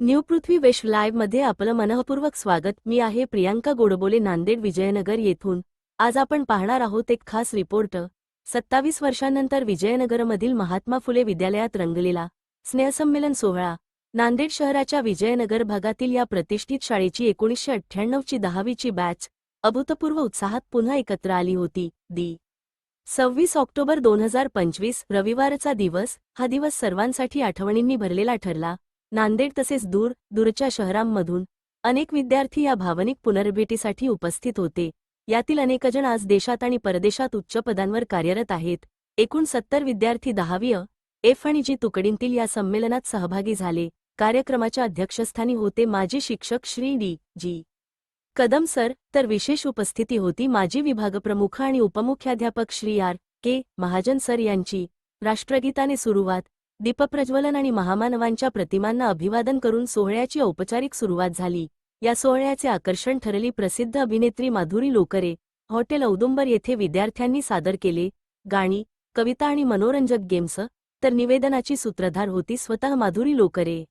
New पृथ्वी वेश लाईव्हमध्ये आपलं मनःपूर्वक स्वागत. मी आहे प्रियांका गोडबोले नांदेड विजयनगर येथून. आज आपण पाहणार आहोत एक खास रिपोर्ट. सत्तावीस वर्षांनंतर विजयनगरमधील महात्मा फुले विद्यालयात रंगलेला. स्नेहसंमेलन सोहळा. नांदेड शहराच्या विजयनगर भागातील या प्रतिष्ठित शाळेची एकोणीसशे अठ्ठ्याण्णवची दहावीची बॅच अभूतपूर्व उत्साहात पुन्हा एकत्र आली होती. दी. सव्वीस ऑक्टोबर दोन हजार पंचवीस रविवारचा दिवस. हा दिवस सर्वांसाठी आठवणींनी भरलेला ठरला. नांदेड तसेच दूर दूरच्या शहरांमधून अनेक विद्यार्थी या भावनिक पुनर्भेटीसाठी उपस्थित होते. यातील अनेकजण आज देशात आणि परदेशात उच्च पदांवर कार्यरत आहेत. एकूण सत्तर विद्यार्थी दहावी एफ आणि जी तुकडींतील या संमेलनात सहभागी झाले. कार्यक्रमाच्या अध्यक्षस्थानी होते माजी शिक्षक Shri D G. Kadam sir तर विशेष उपस्थिती होती माजी विभागप्रमुख आणि उपमुख्याध्यापक Shri R K. Mahajan sir यांची. राष्ट्रगीताने सुरुवात दीपप्रज्वलन आणि महामानवांच्या प्रतिमांना अभिवादन करून सोहळ्याची औपचारिक सुरुवात झाली. या सोहळ्याचे आकर्षण ठरली प्रसिद्ध अभिनेत्री माधुरी लोकरे हॉटेल औदुंबर येथे विद्यार्थ्यांनी सादर केले. गाणी कविता आणि मनोरंजक गेम्स तर निवेदनाची सूत्रधार होती स्वतः माधुरी लोकरे.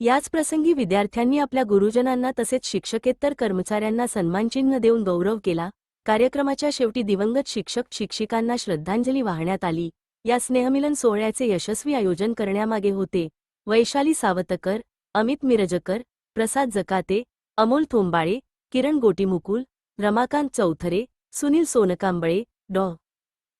याच प्रसंगी विद्यार्थ्यांनी आपल्या गुरुजनांना तसेच शिक्षकेतर कर्मचाऱ्यांना सन्मानचिन्ह देऊन गौरव केला. कार्यक्रमाच्या शेवटी दिवंगत शिक्षक शिक्षिकांना श्रद्धांजली वाहण्यात आली. या स्नेहमिलन सोहळ्याचे यशस्वी आयोजन करण्यामागे होते. वैशाली सावतकर अमित मिरजकर प्रसाद जकाते अमोल थोंबाळे किरण गोटीमुकुल रमाकांत चौथरे सुनील सोनकांबळे डॉ.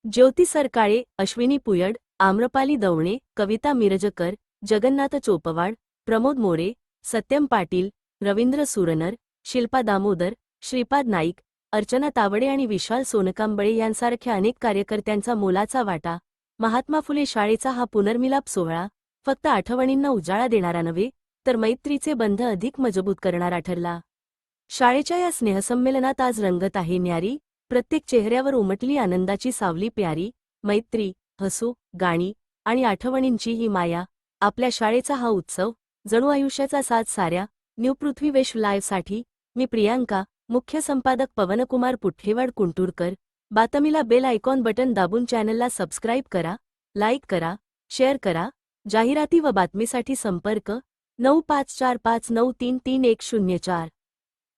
ज्योती सरकाळे अश्विनी पुयड आम्रपाली दवणे कविता मिरजकर जगन्नाथ चोपवाड प्रमोद मोरे सत्यम पाटील रवींद्र सुरनर शिल्पा दामोदर श्रीपाद नाईक अर्चना तावडे आणि विशाल सोनकांबळे यांसारख्या अनेक कार्यकर्त्यांचा मोलाचा वाटा महात्मा फुले शाळेचा हा पुनर्मिलाप सोहळा फक्त आठवणींना उजाळा देणारा नव्हे तर मैत्रीचे बंध अधिक मजबूत करणारा ठरला. शाळेच्या या स्नेहसंमेलनात आज रंगत आहे न्यारी प्रत्येक चेहऱ्यावर उमटली आनंदाची सावली प्यारी मैत्री हसू गाणी आणि आठवणींची ही माया आपल्या शाळेचा हा उत्सव जणू आयुष्याचा साथ साऱ्या न्यू पृथ्वी वेश लाईव्हसाठी मी प्रियांका मुख्य संपादक पवनकुमार पुठ्ठेवाड कुंटूरकर बातमीला बेल आयकॉन बटन दाबून चॅनलला सबस्क्राईब करा लाईक करा शेअर करा. जाहिराती व बातमीसाठी संपर्क नऊ पाच चार पाच नऊ तीन तीन एक शून्य चार.